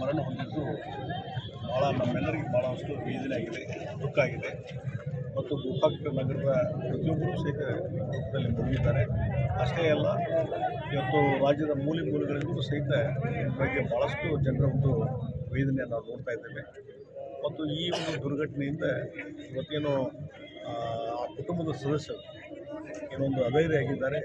ಮರಣ ಹೊಂದಿದ್ದು ಭಾಳ ನಮ್ಮೆಲ್ಲರಿಗೂ ಭಾಳಷ್ಟು ವೇದನೆ ಆಗಿದೆ, ದುಃಖ ಆಗಿದೆ. ಮತ್ತು ಗೋಕಾಕ್ ನಗರದ ಪ್ರತಿಯೊಬ್ಬರು ಸಹಿತ ದುಃಖದಲ್ಲಿ ಮುಳುಗಿದ್ದಾರೆ. ಅಷ್ಟೇ ಅಲ್ಲ, ಇವತ್ತು ರಾಜ್ಯದ ಮೂಲೆ ಮೂಲೆಗಳಿಂದಲೂ ಸಹಿತ ಬಗ್ಗೆ ಭಾಳಷ್ಟು ಜನರ ಒಂದು ವೇದನೆಯನ್ನು ನಾವು ನೋಡ್ತಾ ಇದ್ದೇವೆ. ಮತ್ತು ಈ ಒಂದು ದುರ್ಘಟನೆಯಿಂದ ಇವತ್ತೇನು, ಆ ಕುಟುಂಬದ ಸದಸ್ಯರು ಏನೊಂದು ಅಧೈರ್ಯ ಆಗಿದ್ದಾರೆ.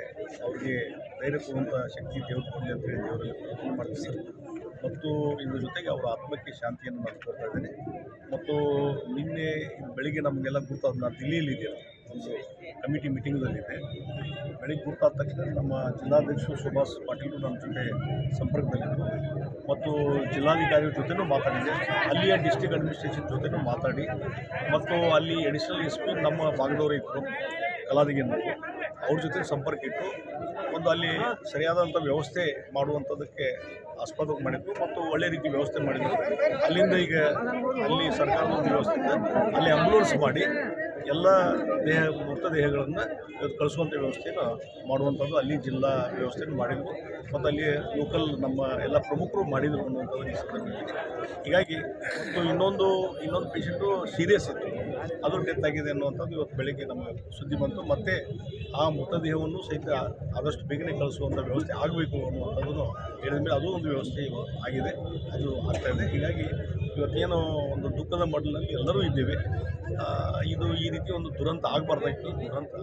ಅವರಿಗೆ ಧೈರ್ಯ ಕೊಡುವಂಥ ಶಕ್ತಿ ದೇವರು ಕೊಡಲಿ ಅಂತ ಹೇಳಿ ದೇವರಲ್ಲಿ ಪ್ರಾರ್ಥನೆ ಮಾಡ್ತೀನಿ ಮತ್ತು ಇದ್ರ ಜೊತೆಗೆ ಅವರ ಆತ್ಮಕ್ಕೆ ಶಾಂತಿಯನ್ನು ನಾನು ಕೊಡ್ತಾ ಇದ್ದೀನಿ ಮತ್ತು ನಿನ್ನೆ ಬೆಳಿಗ್ಗೆ ನಮಗೆಲ್ಲ ಗುರ್ತಾದ ನಾನು ದಿಲ್ಲಿಯಲ್ಲಿದ್ದೇನೆ ಒಂದು ಕಮಿಟಿ ಮೀಟಿಂಗ್ನಲ್ಲಿದ್ದೆ. ಬೆಳಿಗ್ಗೆ ಗುರ್ತಾದ ತಕ್ಷಣ ನಮ್ಮ ಜಿಲ್ಲಾಧ್ಯಕ್ಷರು ಸುಭಾಷ್ ಪಾಟೀಲ್ ನಮ್ಮ ಜೊತೆ ಸಂಪರ್ಕದಲ್ಲಿದ್ದರು. ಮತ್ತು ಜಿಲ್ಲಾಧಿಕಾರಿ ಜೊತೆನೂ ಮಾತಾಡಿದೆ ಅಲ್ಲಿಯ ಡಿಸ್ಟಿಕ್ ಅಡ್ಮಿನಿಸ್ಟ್ರೇಷನ್ ಜೊತೆನೂ ಮಾತಾಡಿ, ಮತ್ತು ಅಲ್ಲಿ ಅಡಿಷನಲ್ ಎಸ್ ಪಿ ನಮ್ಮ ಭಾಗದವರು ಇದ್ದರು ಕಲಾದಿಗೆನ್ನವರು ಅವ್ರ ಜೊತೆ ಸಂಪರ್ಕ ಇಟ್ಟು ಒಂದು ಅಲ್ಲಿ ಸರಿಯಾದಂಥ ವ್ಯವಸ್ಥೆ ಮಾಡುವಂಥದ್ದಕ್ಕೆ ಆಸ್ಪದ ಮಾಡಿದ್ರು ಮತ್ತು ಒಳ್ಳೆ ರೀತಿ ವ್ಯವಸ್ಥೆ ಮಾಡಿದ್ರು. ಅಲ್ಲಿಂದ ಈಗ ಅಲ್ಲಿ ಸರ್ಕಾರದ ವ್ಯವಸ್ಥೆ ಅಲ್ಲಿ ಆಂಬ್ಯುಲೆನ್ಸ್ ಮಾಡಿ ಎಲ್ಲ ದೇಹ ಮೃತದೇಹಗಳನ್ನು ಇವತ್ತು ಕಳಿಸುವಂಥ ವ್ಯವಸ್ಥೆಯನ್ನು ಮಾಡುವಂಥದ್ದು ಅಲ್ಲಿ ಜಿಲ್ಲಾ ವ್ಯವಸ್ಥೆಯನ್ನು ಮಾಡಿದ್ರು. ಮತ್ತು ಅಲ್ಲಿ ಲೋಕಲ್ ನಮ್ಮ ಎಲ್ಲ ಪ್ರಮುಖರು ಮಾಡಿದರು ಅನ್ನುವಂಥದ್ದು ಈ ಹೀಗಾಗಿ ಮತ್ತು ಇನ್ನೊಂದು ಇನ್ನೊಂದು ಪೇಷಂಟು ಸೀರಿಯಸ್ ಇತ್ತು. ಅದು ಡೆತ್ ಆಗಿದೆ ಅನ್ನುವಂಥದ್ದು ಇವತ್ತು ಬೆಳಗ್ಗೆ ನಮಗೆ ಸುದ್ದಿ ಬಂತು. ಮತ್ತು ಆ ಮೃತದೇಹವನ್ನು ಸಹಿತ ಆದಷ್ಟು ಬೇಗನೆ ಕಳಿಸುವಂಥ ವ್ಯವಸ್ಥೆ ಆಗಬೇಕು ಅನ್ನುವಂಥದ್ದು ಹೇಳಿದ ಮೇಲೆ ಅದು ಒಂದು ವ್ಯವಸ್ಥೆ ಆಗಿದೆ. ಅದು ಆಗ್ತಾಯಿದೆ ಹೀಗಾಗಿ ಇವತ್ತೇನು ಒಂದು ದುಃಖದ ಮಡಲಲ್ಲಿ ಎಲ್ಲರೂ ಇದ್ದೇವೆ. ಇದು ಈ ರೀತಿ ಒಂದು ದುರಂತ ಆಗಬಾರ್ದಾಗಿತ್ತು ದುರಂತ